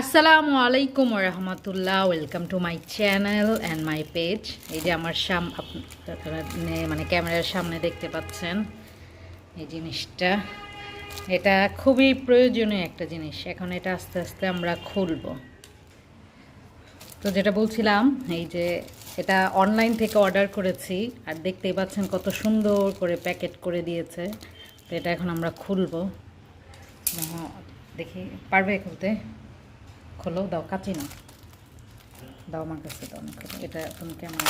আসসালামু আলাইকুম রহমতুল্লাহ, welcome to my channel and my page. এই যে আমার সাম মানে ক্যামেরার সামনে দেখতে পাচ্ছেন এই জিনিসটা। এটা খুবই প্রয়োজনীয় একটা জিনিস। এখন এটা আস্তে আস্তে আমরা খুলব। তো যেটা বলছিলাম, এই যে এটা অনলাইন থেকে অর্ডার করেছি, আর দেখতেই পাচ্ছেন কত সুন্দর করে প্যাকেট করে দিয়েছে। তো এটা এখন আমরা খুলব। দেখি, পারবে খুলতে? খোলো, দাও কাচি না দাও আমার কাছে, দাও না খোলো। এটা তুমি কেমন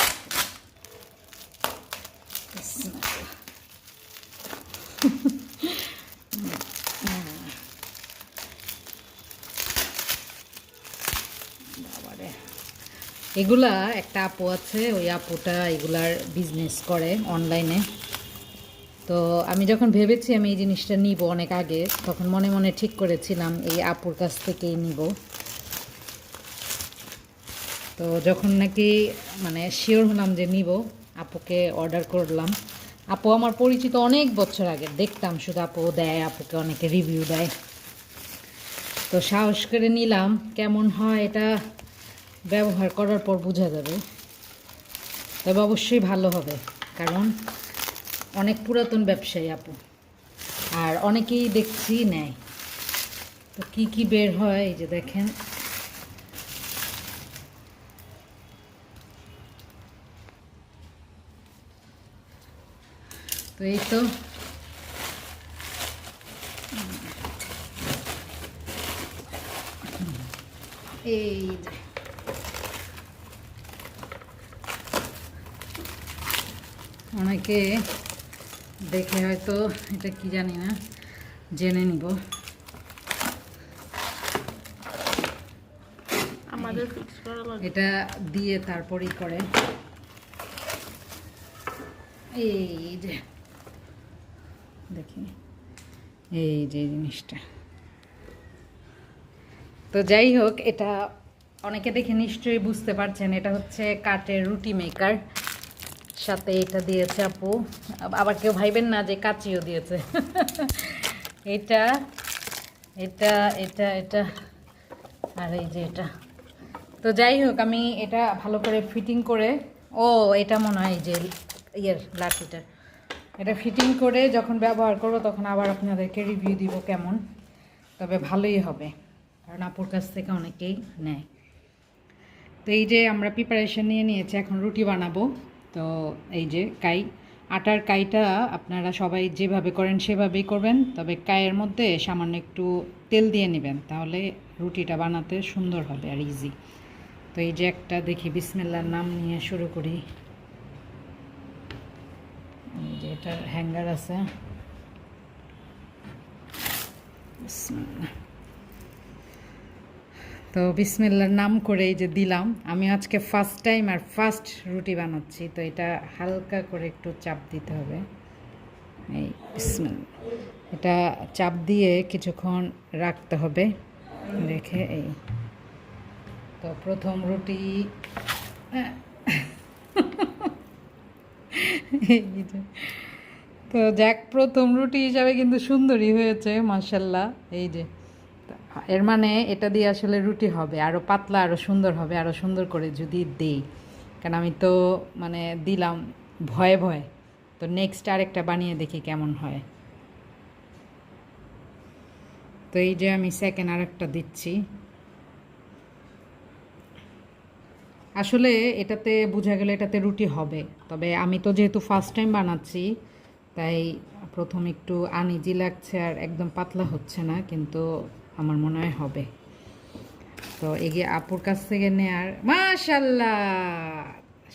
এগুলা একটা আপু আছে, ওই আপুটা এগুলার বিজনেস করে অনলাইনে তো আমি যখন ভেবেছি আমি এই জিনিসটা নিব অনেক আগে, তখন মনে মনে ঠিক করেছিলাম এই আপুর কাছ থেকেই নিব। তো যখন নাকি মানে শিওর হলাম যে নিব, আপুকে অর্ডার করলাম। আপু আমার পরিচিত অনেক বছর আগে, দেখতাম শুধু আপু দেয়, আপুকে অনেকে রিভিউ দেয়। তো সাহস করে নিলাম, কেমন হয় এটা ব্যবহার করার পর বোঝা যাবে। তবে অবশ্যই ভালো হবে, কারণ অনেক পুরাতন ব্যবসায়ী আপু, আর অনেকেই দেখছি নেয়। তো কি কি বের হয়, এই যে দেখেন। তো এই তো এই যে অনেকে দেখে হয়তো এটা কি জানি না জেনে নিব আমাদের এটা দিয়ে তারপরেই করে এই যে দেখি। এই যে জিনিসটা। তো যাই হোক, এটা অনেকে দেখে নিশ্চয়ই বুঝতে পারছেন, এটা হচ্ছে কাঠের রুটি মেকার সাথে এটা দিয়েছে আপু। আবার কেউ ভাইবেন না যে কাচিও দিয়েছে। এটা এটা এটা এটা, আর এই যে এটা। তো যাই হোক, আমি এটা ভালো করে ফিটিং করে, ও, এটা মনে হয় যে ইয়ের লাঠিটা এটা ফিটিং করে যখন ব্যবহার করব তখন আবার আপনাদেরকে রিভিউ দিব কেমন। তবে ভালোই হবে, কারণ আপুর কাছ থেকে অনেকেই নেয়। তো এই যে আমরা প্রিপারেশন নিয়ে নিয়েছি, এখন রুটি বানাবো। তো এই যে কাই, আটার কাইটা আপনারা সবাই যেভাবে করেন সেভাবেই করবেন, তবে কায়ের মধ্যে সামান্য একটু তেল দিয়ে নেবেন, তাহলে রুটিটা বানাতে সুন্দর হবে আর ইজি তো এই যে একটা দেখি, বিসমিল্লার নাম নিয়ে শুরু করি। এটার হ্যাঙ্গার আছে। তো বিসমিল্লার নাম করে এই যে দিলাম, আমি আজকে ফার্স্ট টাইম আর ফার্স্ট রুটি বানাচ্ছি, তো এটা হালকা করে একটু চাপ দিতে হবে। এই বিসমিল্লা, এটা চাপ দিয়ে কিছুক্ষণ রাখতে হবে। রেখে এই, তো প্রথম রুটি এই যে তো যাক প্রথম রুটি হিসাবে কিন্তু সুন্দরই হয়েছে মার্শাল্লাহ এই যে, এর মানে এটা দিয়ে আসলে রুটি হবে আরও পাতলা আরও সুন্দর হবে আরও সুন্দর করে যদি দেই। কারণ আমি তো মানে দিলাম ভয়ে ভয়ে। তো নেক্সট আরেকটা বানিয়ে দেখি কেমন হয়। তো এই যে আমি সেকেন্ড আরেকটা দিচ্ছি। আসলে এটাতে বোঝা গেলে এটাতে রুটি হবে, তবে আমি তো যেহেতু ফার্স্ট টাইম বানাচ্ছি তাই প্রথম একটু আনিজি লাগছে আর একদম পাতলা হচ্ছে না, কিন্তু আমার মনে হয় হবে। তো এগিয়ে আপুর কাছ থেকে নেয়ার, মাশাল্লাহ!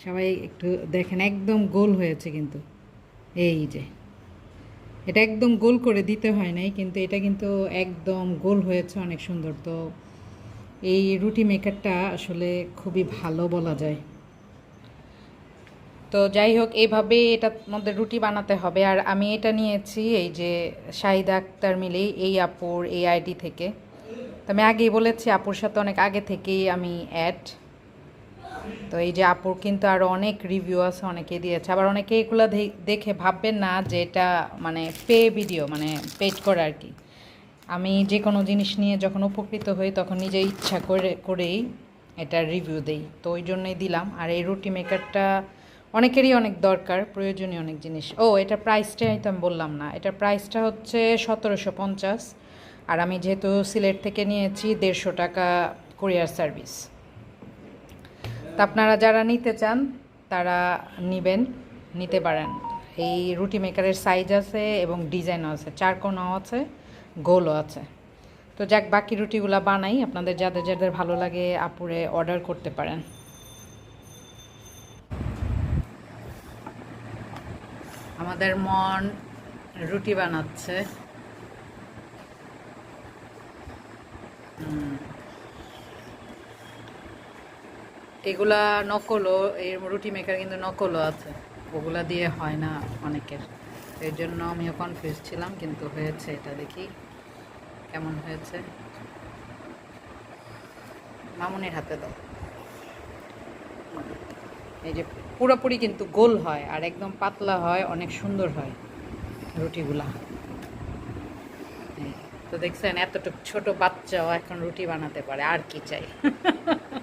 সবাই একটু দেখেন, একদম গোল হয়েছে কিন্তু। এই যে, এটা একদম গোল করে দিতে হয় নাই, কিন্তু এটা কিন্তু একদম গোল হয়েছে, অনেক সুন্দর। তো এই রুটি মেকারটা আসলে খুবই ভালো বলা যায়। তো যাই হোক এইভাবে এটার মধ্যে রুটি বানাতে হবে। আর আমি এটা নিয়েছি এই যে শাহিদা আক্তার মিলেই, এই আপুর এই আইডি থেকে। তো আমি আগেই বলেছি, আপুর সাথে অনেক আগে থেকেই আমি অ্যাড তো এই যে আপুর কিন্তু আরও অনেক রিভিউ আছে অনেকে দিয়েছে। আবার অনেকে এগুলো দেখে ভাববেন না যে এটা মানে পে ভিডিও মানে পেড করা আর কি। আমি যে কোনো জিনিস নিয়ে যখন উপকৃত হই, তখন নিজে ইচ্ছা করে, করেই এটা রিভিউ দেই। তো ওই জন্যই দিলাম। আর এই রুটি মেকারটা অনেকেরই অনেক দরকার, প্রয়োজনীয় অনেক জিনিস। ও, এটা প্রাইসটাই তো আমি বললাম না। এটার প্রাইসটা হচ্ছে সতেরোশো পঞ্চাশ। আর আমি যেহেতু সিলেট থেকে নিয়েছি, দেড়শো টাকা কুরিয়ার সার্ভিস তা আপনারা যারা নিতে চান, তারা নেবেন, নিতে পারেন। এই রুটি মেকারের সাইজ আছে এবং ডিজাইনও আছে চার কোনাও আছে, গোলও আছে। তো যাক, বাকি রুটিগুলা বানাই। আপনাদের যাদের যাদের ভালো লাগে, আপুরে অর্ডার করতে পারেন। আমাদের মন রুটি বানাচ্ছে। এগুলা নকলও, এই রুটি মেকার কিন্তু নকলও আছে। ওগুলা দিয়ে হয় না অনেকের। এর জন্য আমিও কনফিউজ ছিলাম, কিন্তু হয়েছে এটা দেখি। কেমন হয়েছে? মামুনির হাতে দাও। এই যে পুরোপুরি কিন্তু গোল হয় আর একদম পাতলা হয়, অনেক সুন্দর হয় রুটিগুলা। তো দেখছেন, এতটুকু ছোট বাচ্চাও এখন রুটি বানাতে পারে, আর কি চাই।